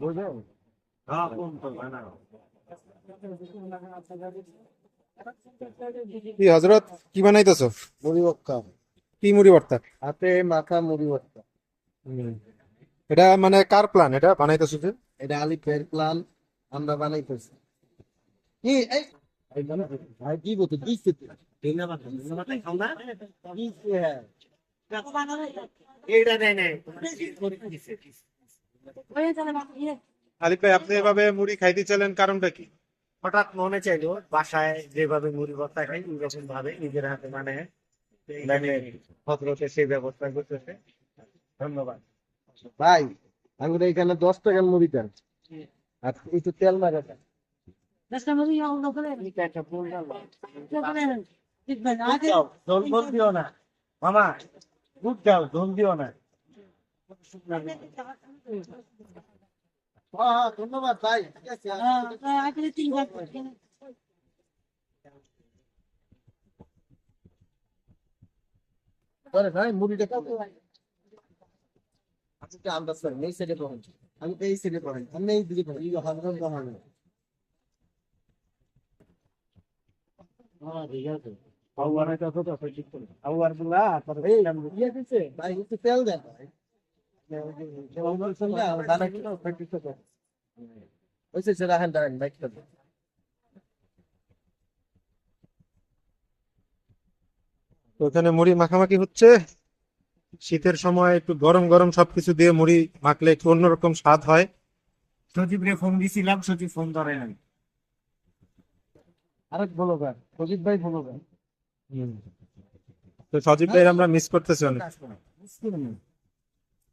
বুঝলেন বানাও কি হজরত? কি বানাইতেছো? মুড়ি ভর্তা। কি মুড়ি ভর্তা? হাতে মাথা মুড়ি ভর্তা। এটা মানে কার প্ল্যান এটা বানাইতেছো যে? এটা আলিফের প্ল্যান আমরা বানাইতেছি। কি? এই মানে ভাই কি বলতে? দিচ্ছে। এইটা নেই নেই আলিফ ভাই আপনি এভাবে মুড়ি খাইতে চাইলেন কারণটা কি? হঠাৎ মনে চাইলো বাসায় যেভাবে মুড়ি ভর্তা খাই ওইরকম ভাবে নিজের হাতে মানে ভদ্রতে সেই ব্যবস্থা করতেছে। ধন্যবাদ। ভাই এখানে দশ টাকার মুড়ি দেন। আর একটু তেল মারা দেন। মামা দুধ দাও ঝোল দিও না। এই আমি এই সাইডে পড়েন আমি এই দিকে পড়েন এই হাজার হাজার হ্যাঁ ঠিক আছে আবার এটা করে আবার বলা এই ইয়ে ভাই তেল দেন ভাই রাখেন দাঁড়ান বাইকটা তো ওখানে মুড়ি মাখামাখি হচ্ছে। শীতের সময় একটু গরম গরম সবকিছু দিয়ে মুড়ি মাখলে একটু অন্যরকম স্বাদ হয়। সজীবরে ফোন দিছিলাম সজীব ফোন ধরে নাই। আরেক বলো ভাই সজিত ভাই বলো ভাই। তো সজীব ভাই আমরা মিস করতেছি অনেক।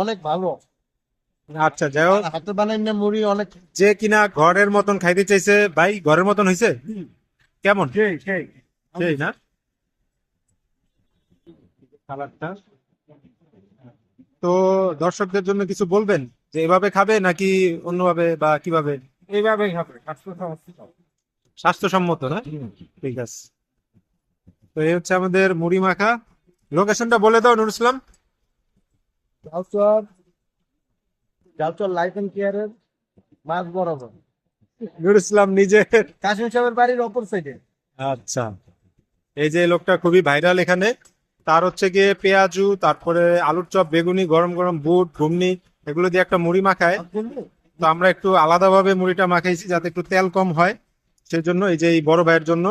অনেক ভালো। আচ্ছা যাই হোক। হাতে বানাই না মুড়ি অনেক। যে কিনা ঘরের মতন খাইতে চাইছে ভাই ঘরের মতন হয়েছে কেমন? সেই না? খাবারটা তো দর্শকদের জন্য কিছু বলবেন? যে এভাবে খাবে নাকি অন্যভাবে বা কীভাবে? এইভাবেই স্বাস্থ্য সমস্যা স্বাস্থ্যসম্মত না? ঠিক আছে। তো এই হচ্ছে আমাদের মুড়ি মাখা। লোকেশনটা বলে দাও নুর ইসলাম। ডালচর ডালচর লাইফ এন্ড কেয়ারের মাছ বরাবর। নুর ইসলাম কাশিম সাহেবের বাড়ির অপর সাইডে আচ্ছা। এই যে লোকটা খুবই ভাইরাল এখানে। তার হচ্ছে গিয়ে পেঁয়াজু তারপরে আলুর চপ বেগুনি গরম গরম বুট ঘুমনি এগুলো দিয়ে একটা মুড়ি মাখায়। তো আমরা একটু আলাদাভাবে মুড়িটা মাখাইছি যাতে একটু তেল কম হয়। সেই জন্য এই যে এই বড় ভাইয়ের জন্য।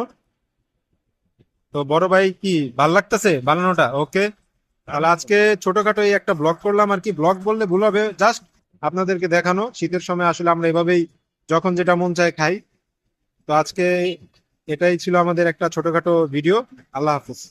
তো বড় ভাই কি ভালো লাগতেছে বানানোটা? ওকে তাহলে আজকে ছোটখাটো এই একটা ব্লগ করলাম আর কি। ব্লগ বললে ভুল হবে। জাস্ট আপনাদেরকে দেখানো, শীতের সময় আসলে আমরা এভাবেই যখন যেটা মন চায় খাই। তো আজকে এটাই ছিল আমাদের একটা ছোটখাটো ভিডিও আল্লাহ হাফিজ।